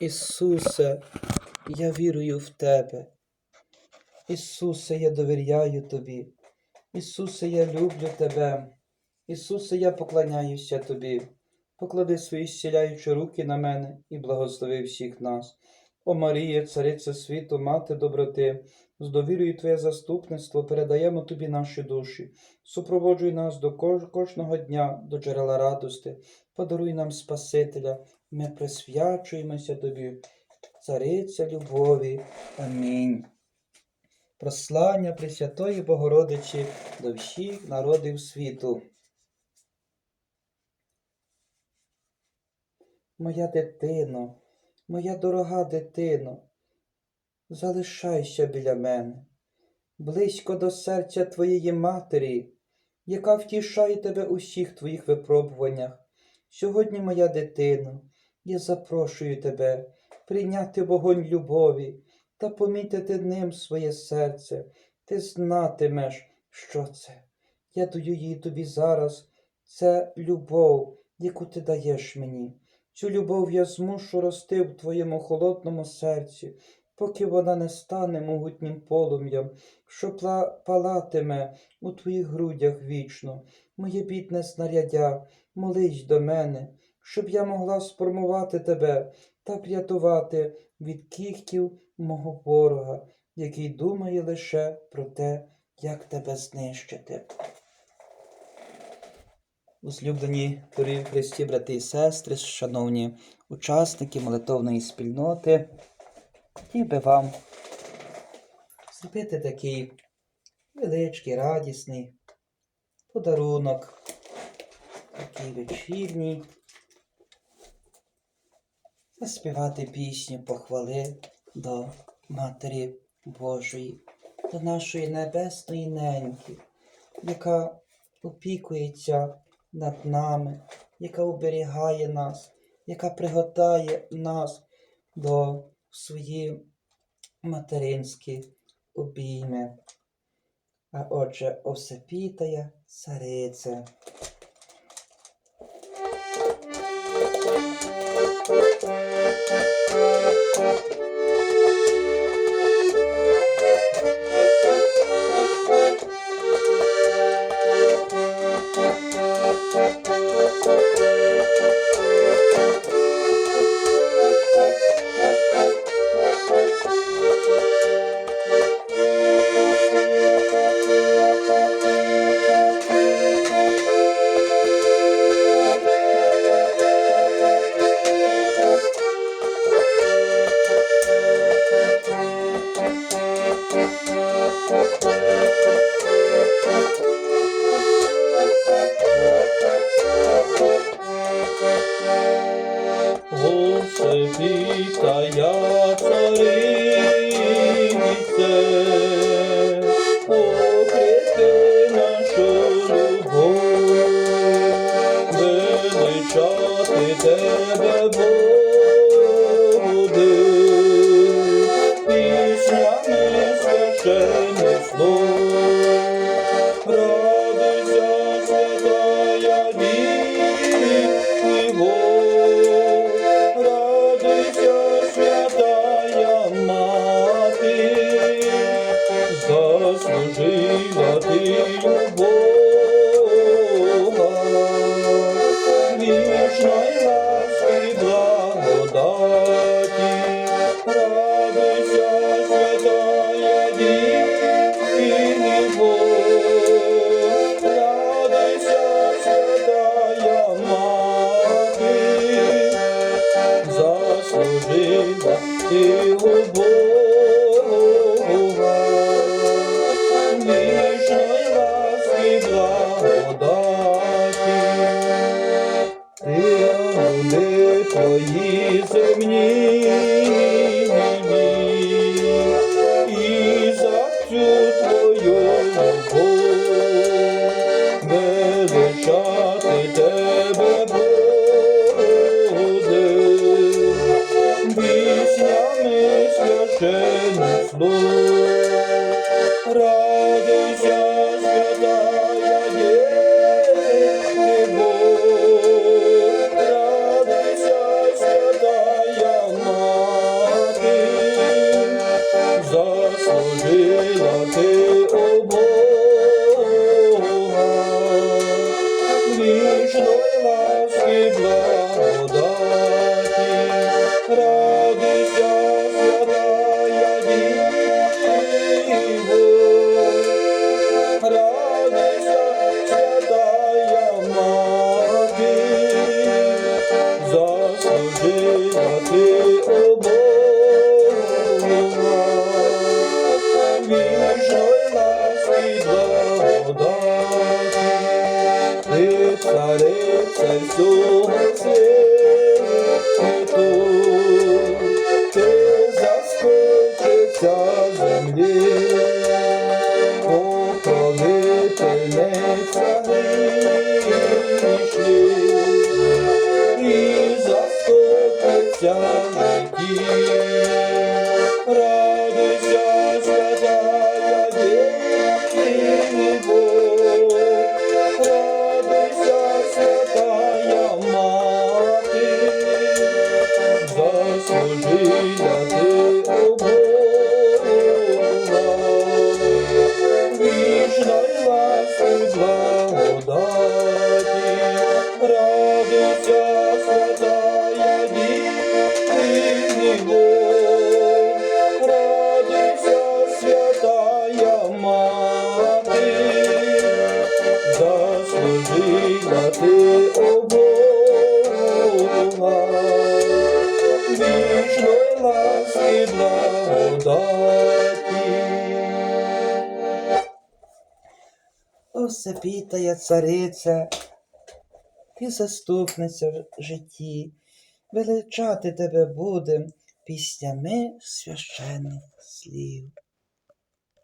Ісусе, я вірую в Тебе. Ісусе, я довіряю Тобі. Ісусе, я люблю Тебе. Ісусе, я поклоняюся Тобі. Поклади свої зціляючі руки на мене і благослови всіх нас. О Марія, Цариця світу, Мати доброти, з довірою Твоє заступництво передаємо Тобі наші душі. Супроводжуй нас до кож- кожного дня, до джерела радости. Подаруй нам Спасителя, ми присвячуємося Тобі, Цариця любові. Амінь. Прослання Пресвятої Богородичі до всіх народів світу. Моя дитино, моя дорога дитино, залишайся біля мене, близько до серця твоєї матері, яка втішає тебе у всіх твоїх випробуваннях. Сьогодні, моя дитино, я запрошую тебе прийняти вогонь любові та помітити ним своє серце. Ти знатимеш, що це. Я даю її тобі зараз. Це любов, яку ти даєш мені. Цю любов я змушу рости в твоєму холодному серці, поки вона не стане могутнім полум'ям, що палатиме у твоїх грудях вічно. Моє бідне снаряддя, молись до мене, щоб я могла сформувати тебе та врятувати від кіхтів мого ворога, який думає лише про те, як тебе знищити. Возлюблені дорогі Христі, брати і сестри, шановні учасники молитовної спільноти, хотів би вам зробити такий величкий, радісний подарунок, такий вечірній, заспівати пісню похвали до Матері Божої, до нашої небесної неньки, яка опікується над нами, яка оберігає нас, яка приготає нас до свої материнські обійми. А отже, Осипітая цариця. えっ? Ти у Бога, вічної ласки благодаті. Ти не твої земні, já aqui. Всепітая цариця і заступниця в житті, величати тебе будем піснями священних слів.